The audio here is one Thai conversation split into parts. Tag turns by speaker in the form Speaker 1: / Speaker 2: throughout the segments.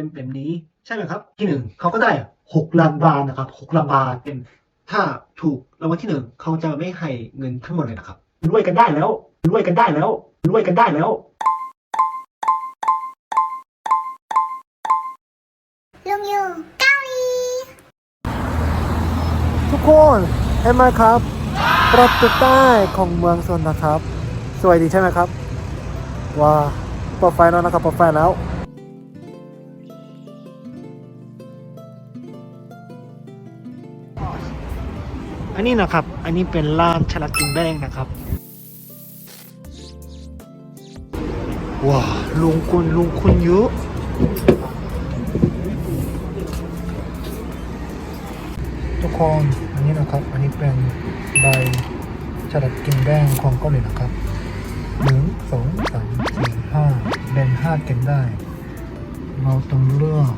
Speaker 1: เป็นแบบนี้ใช่ไหมครับ ที่หนึ่งเขาก็ได้หกล้านบาทนะครับหกล้านบาทเป็นถ้าถูกรางวัลที่หนึ่งเขาจะไม่ให้เงินทั้งหมดเลยนะครับรวยกันได้แล้วรวยกันได้แล้วรวยกันได้แล้ว
Speaker 2: ลุงอยู่เกาหลี
Speaker 3: ทุกคนเห็นไหมครับประตูใต้ของเมืองโซนนะครับ สวยดีใช่ไหมครับว้าเปิดไฟแล้วนะครับเปิดไฟแล้ว อันนี้นะครับ อันนี้เป็นล้านชลาดกินแบงนะครับ ว้าลุงคุณลุงคุณเยอะทุกคนอันนี้นะครับ อันนี้เป็นใบชลาดกินแบงของเกาหลีนะครับหนึ่งสองสามสี่ห้าแบ่งห้าเต็มได้ เราต้องเลือก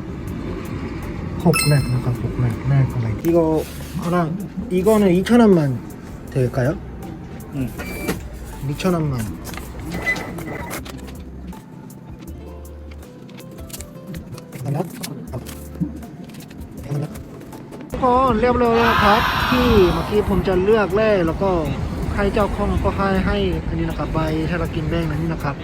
Speaker 3: หกแหลกนะครับหกแหลกแรกอะไรที่ก็อะไร 이거는2천원만될까요
Speaker 1: 응.
Speaker 3: 2천원만 하나 ทุกคนเรียบร้อยแล้วนะครับ ที่เมื่อกี้ผมจะเลือกแรกแล้วก็ให้เจ้าของก็ให้ให้อันนี้นะครับใบชาลากินแบงนั้นนะครับ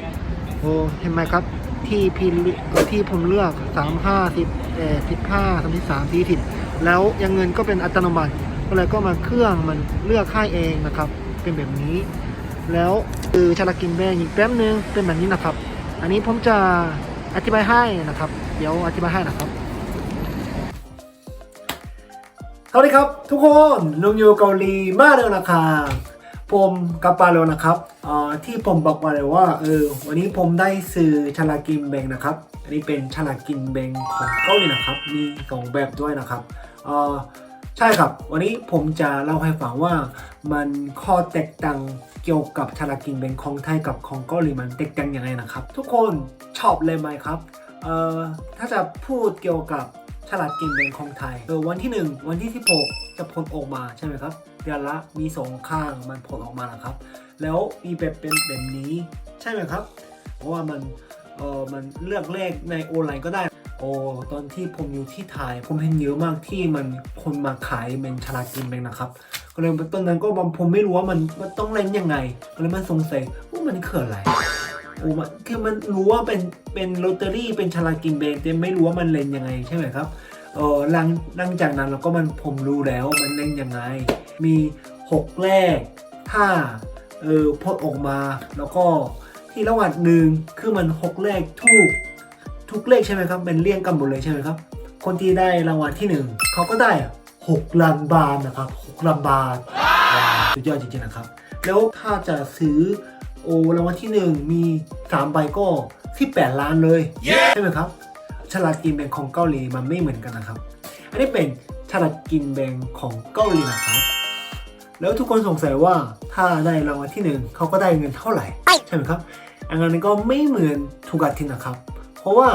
Speaker 3: โอ้เห็นไหมครับ ที่พีเอ่อที่ผมเลือกสามห้าสิบเอ็ดสิบห้าสามสิบสามสี่สิบแล้วยังเงินก็เป็นอัตโนมัติ ก็เลยก็มาเครื่องมันเลือกให้เองนะครับ เป็นแบบนี้ แล้วคือชาลากินแบงอีกแป๊บนึงเป็นแบบนี้นะครับ อันนี้ผมจะอธิบายให้นะครับ เดี๋ยวอธิบายให้นะครับ
Speaker 1: สวัสดีครับ ทุกคนลุงอยู่เกาหลีมาแล้วนะครับผมกลับมาแล้วนะครับที่ผมบอกมาเลยว่าเออวันนี้ผมได้ซื้อชาลากินแบงนะครับ อันนี้เป็นชาลากินแบงของเกาหลีนะครับ มีสองแบบด้วยนะครับ ใช่ครับ วันนี้ผมจะเล่าให้ฟังว่ามันข้อแตกต่างเกี่ยวกับชาลากินแบงของไทยกับของเกาหลีมันแตกต่างยังไงนะครับ ทุกคนชอบเลยไหมครับเอ่อถ้าจะพูดเกี่ยวกับฉลาดกินแบงของไทยเออวันที่ 1 วันที่ 16 จะผลออกมาใช่ไหมครับเดือนละมีสองข้างมันผลออกมานะครับ แล้วมีแบบเป็นแบบนี้ใช่ไหมครับ เพราะว่ามันเออมันเลือกเลขในออนไลน์ก็ได้ โอ้ตอนที่ผมอยู่ที่ไทยผมเห็นเยอะมากที่มันคนมาขายเป็นฉลากินแบงนะครับ ก็เลยตอนนั้นก็ผมไม่รู้ว่ามันมันต้องเล่นยังไงก็เลยมันสงสัยว่ามันคืออะไรโอ้มันคือมันรู้ว่าเป็นเป็นลอตเตอรี่เป็นฉลากินแบงแต่ไม่รู้ว่ามันเล่นยังไงใช่ไหมครับเออหลังหลังจากนั้นเราก็มันผมรู้แล้วมันเล่นยังไง มีหกเลขถ้าเออพดออกมาแล้วก็ที่ระหว่างหนึ่งคือมันหกเลขทุก ทุกเลขใช่ไหมครับเป็นเรียงกันหมดเลยใช่ไหมครับ คนที่ได้รางวัลที่หนึ่งเขาก็ได้อะหกล้านบาทนะครับหกล้านบาทว้าวสุดยอดจริงๆนะครับ แล้วถ้าจะซื้อโอ้รางวัลที่หนึ่งมีสามใบก็ที่แปดล้านเลยใช่ไหมครับฉลาดกินแบ่งของเกาหลีมันไม่เหมือนกันนะครับ อันนี้เป็นฉลาดกินแบ่งของเกาหลีนะครับแล้วทุกคนสงสัยว่าถ้าได้รางวัลที่หนึ่งเขาก็ได้เงินเท่าไหร่ ใช่ไหมครับอันนั้นก็ไม่เหมือนทุกอาทิตย์นะครับ เพราะว่า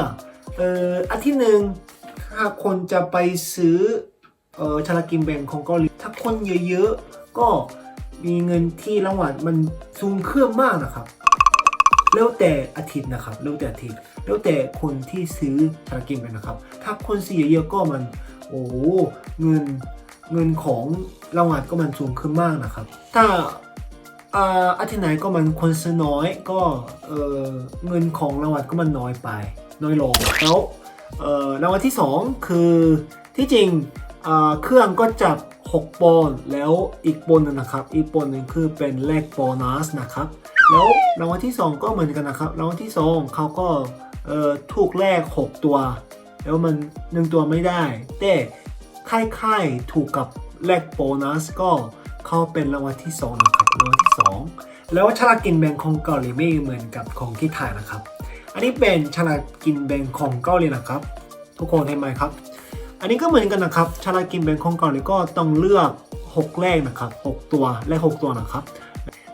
Speaker 1: เอ่ออาทิตย์หนึ่งถ้าคนจะไปซื้อเอ่อฉลากกินแบ่งของเกาหลีถ้าคนเยอะๆ ก็มีเงินที่รางวัลมันสูงขึ้นมากนะครับแล้วแต่อาทิตย์นะครับแล้วแต่อาทิตย์แล้วแต่คนที่ซื้อฉลากกินแบ่งนะครับ ถ้าคนซื้อเยอะๆก็มันโอ้เงินเงินของรางวัลก็มันสูงขึ้นมากนะครับ ถ้า อาอาทิตย์ไหนก็มันคนซื้อน้อยก็เเงินของรางวัลก็มันน้อยไป น้อยลงแล้วรางวัลที่ 2 คือที่จริงเครื่องก็จับ 6 ปอนด์แล้วอีกปอนด์หนึงนะครับ อีกปอนด์หนึงคือเป็นเลขโบนัสนะครับ แล้วรางวัลที่ 2 ก็เหมือนกันนะครับรางวัลที่ 2 เขาก็ถูกแลก6 ตัว แล้วมัน 1 ตัวไม่ได้ แต่ค่ายๆถูกกับแลกโบนัสก็เขาเป็นรางวัลที่2นะครับ รางวัลที่2แล้วฉลากกินแบ่งของเกาหลีไม่เหมือนกับของที่ไทยนะครับ อันนี้เป็นฉลากกินแบ่งของเกาหลีนะครับ ทุกคนเห็นไหมครับ อันนี้ก็เหมือนกันนะครับฉลากกินแบ่งของเกาหลีก็ต้องเลือก 6 เลขนะครับ 6 ตัวเลข6ตัวนะครับ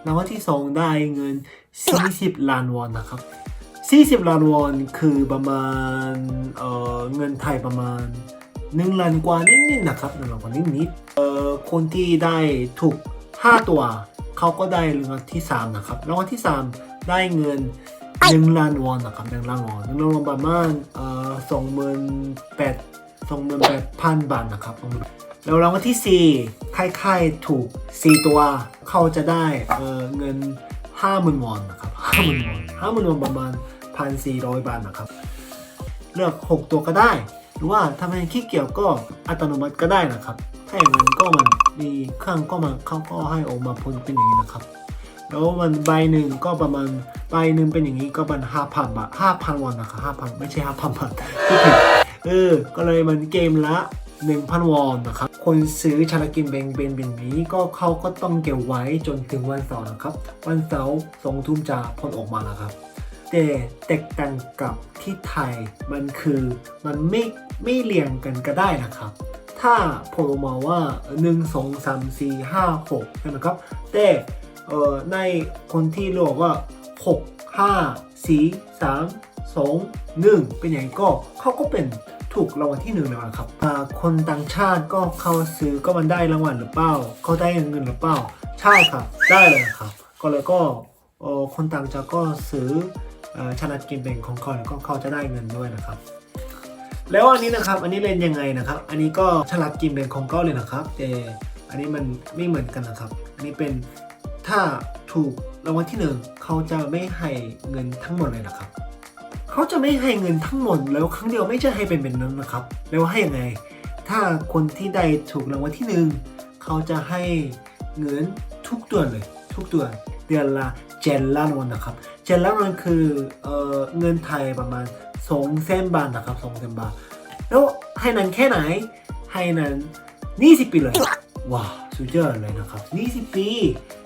Speaker 1: รางวัลที่ 2 ได้เงิน 40 ล้านวอนนะครับ 40 ล้านวอนคือประมาณเอ่อเงินไทยประมาณ1ล้านกว่านิดๆนะครับ1ล้านกว่านิดๆเอ่อคนที่ได้ถูก 5 ตัว เขาก็ได้รางวัลที่ 3 นะครับ รางวัลที่ 3 ได้เงินหนึ่งล้านวอนนะครับหนึ่งล้านวอนหนึ่งล้านวอนประมาณเอ่อสองหมื่นแปดสองหมื่นแปดพันบาทนะครับ แล้วรางวัลที่ 4 ค่ายๆถูก 4 ตัว เขาจะได้เอ่อเงิน50,000วอนนะครับ50,000วอน50,000วอนประมาณ1,400บาทนะครับ เลือก 6 ตัวก็ได้ หรือว่าถ้าไม่ขี้เกียจก็อัตโนมัติก็ได้นะครับ ถ้าอย่างนั้นก็มันมีเครื่องก็มันเขาก็ให้ออกมาพ้นเป็นอย่างนี้นะครับ แล้วมันใบหนึ่งก็ประมาณใบหนึ่งเป็นอย่างนี้ก็ประมาณห้าพันบาทห้าพันวอนนะครับห้าพันไม่ใช่ห้าพันบาทที่ผิดเออ ก็เลยมันเกมละ1,000วอนนะครับ คนซื้อชาลกินเบงเบนแบบนี้ก็เขาก็ต้องเก็บไว้จนถึงวันเสาร์นะครับ วันเสาร์สองทุ่มจะพ้นออกมานะครับแต่แตกต่างกับที่ไทยมันคือมันไม่ไม่เรียงกันก็ได้นะครับ ถ้าผมออกมาว่า 1 2 3 4 5 6 ใช่ไหมครับ แต่เอ่อในคนที่เรียกว่า 6 5 4 3 2 1 เป็นอย่างนี้ก็เขาก็เป็นถูกรางวัลที่หนึ่งแล้วครับ คนต่างชาติก็เขาซื้อก็มันได้รางวัลหรือเปล่า เขาได้เงินหรือเปล่า ใช่ครับ ได้เลยครับ ก็เลยก็คนต่างชาติก็ซื้ออชาลัดกินเป็นของเขาแล้วก็เขาจะได้เงินด้วยนะครับ แล้วอันนี้นะครับ อันนี้เล่นยังไงนะครับ อันนี้ก็ฉลาดกินเป็นของเก้าเลยนะครับ แต่อันนี้มันไม่เหมือนกันนะครับ อันนี้เป็นถ้าถูกรางวัลที่หนึ่งเขาจะไม่ให้เงินทั้งหมดเลยนะครับ เขาจะไม่ให้เงินทั้งหมด แล้วครั้งเดียวไม่จะให้เป็นแบบนั้นนะครับ แล้วให้ยังไง ถ้าคนที่ได้ถูกรางวัลที่หนึ่งเขาจะให้เงินทุกเดือนเลย ทุกเดือนเดือนละเจ็ดล้านวอนนะครับ จ็ดล้านวอนคือเออเงินไทยประมาณสองแสนบาทนะครับสองแสนบาท แล้วให้นั้นแค่ไหน ให้นั้น20ปีเลย ว้าวสุดยอดเลยนะครับ20ปี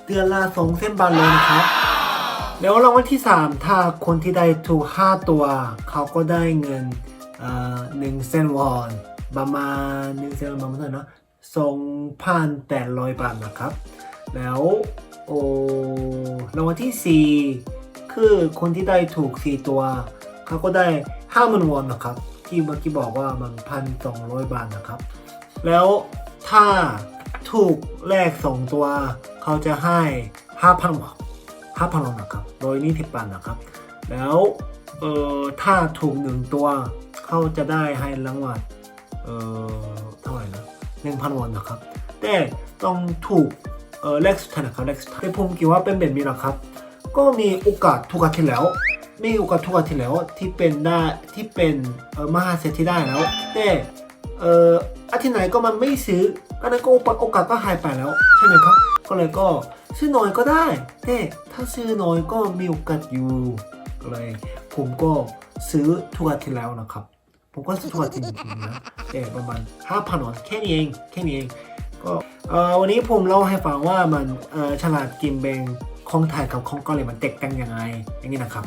Speaker 1: เดือนละสองเส้นบาทเลยนะครับ แล้วรางวัลที่3ถ้าคนที่ได้ถูก5ตัว เขาก็ได้เงินเอ่อหนึ่งเซนวอนประมาณหนึ่งเซนวอนประมาณเท่าไหร่นะสองพันแปดร้อยบาทนะครับ แล้วโอ้รางวัลที่4 คือคนที่ได้ถูก 4 ตัว เขาก็ได้ห้าหมื่นวอนนะครับ ที่เมื่อกี้บอกว่ามันพันสองร้อยบาทนะครับ แล้วถ้าถูกแลกสองตัว เขาจะให้ห้าพันวอนห้าพันวอนนะครับโดยนี่ทิปันนะครับ แล้วเอ่อถ้าถูกหนึ่งตัว เขาจะได้ให้รางวัลเอ่อเท่าไหร่นะหนึ่งพันวอนนะครับ แต่ต้องถูกเอ่อแลกสุดท้ายนะครับแลกสุดท้ายแต่ผมคิดว่าเป็นแบบนี้นะครับ ก็มีโอกาสทุกอาทิตย์แล้ว มีโอกาสทุกอาทิตย์แล้วที่เป็นได้ที่เป็นเออมหาเศรษฐีได้แล้ว แต่เอออาทิตย์ไหนก็มันไม่ซื้อก็นั้นก็โอกาสก็หายไปแล้วใช่ไหมครับ ก็เลยก็ซื้อน้อยก็ได้ แต่ถ้าซื้อน้อยก็มีโอกาสอยู่ก็เลย ผมก็ซื้อทุกอาทิตย์แล้วนะครับ ผมก็ซื้อทุกอาทิตย์จริงๆนะแต่ประมาณ5,000วอนแค่นี้เองแค่นี้เองก็เออวันนี้ผมเล่าให้ฟังว่ามันฉลาดกินแบง ของไทยกับของเกาหลีมันแตกต่างยังไง อย่างนี้นะครับ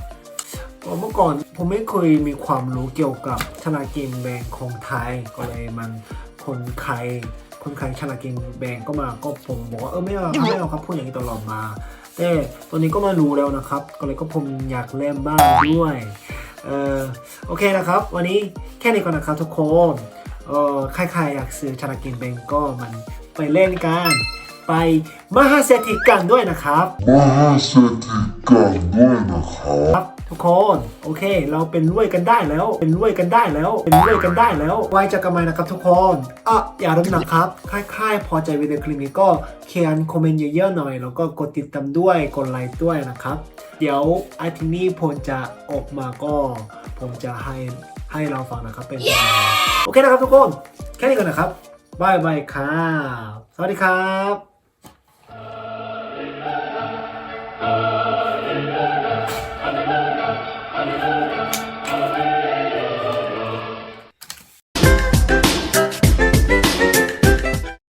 Speaker 1: ก็เมื่อก่อนผมไม่เคยมีความรู้เกี่ยวกับฉลาดกินแบงของไทยก็เลยมันคนไทยคนไทยฉลาดกินแบงก็มาก็ผมบอกว่าเออไม่เอาไม่เอาครับพูดอย่างนี้ตลอดมา แต่ตอนนี้ก็มารู้แล้วนะครับ ก็เลยก็ผมอยากเล่นบ้างด้วยเออโอเคนะครับ วันนี้แค่นี้ก่อนนะครับทุกคนเออใครๆอยากซื้อชาลากินเบงก็มันไปเล่นกัน ไปมหาเศรษฐีกันด้วยนะครับ
Speaker 4: มหาเศรษฐีกันด้วยนะครับ
Speaker 1: ครับทุกคนโอเค เราเป็นรวยกันได้แล้ว เป็นรวยกันได้แล้ว เป็นรวยกันได้แล้วไว้เจะกันใหม่นะครับทุกคนอะอย่าลืมนะครับคล้ายๆพอใจวิดีโอคลิปนี้ก็เขียนคอมเมนต์เยอะๆหน่อย แล้วก็กดติดตามด้วยกดไลค์ด้วยนะครับ เดี๋ยวอาทิตย์นี้ผมจะออกมาก็ ผมจะให้ให้เราฟังนะครับเป็นยังไงโอเคนะครับทุกคน แค่นี้ก่อนนะครับบายบายครับ สวัสดีครับ Uh...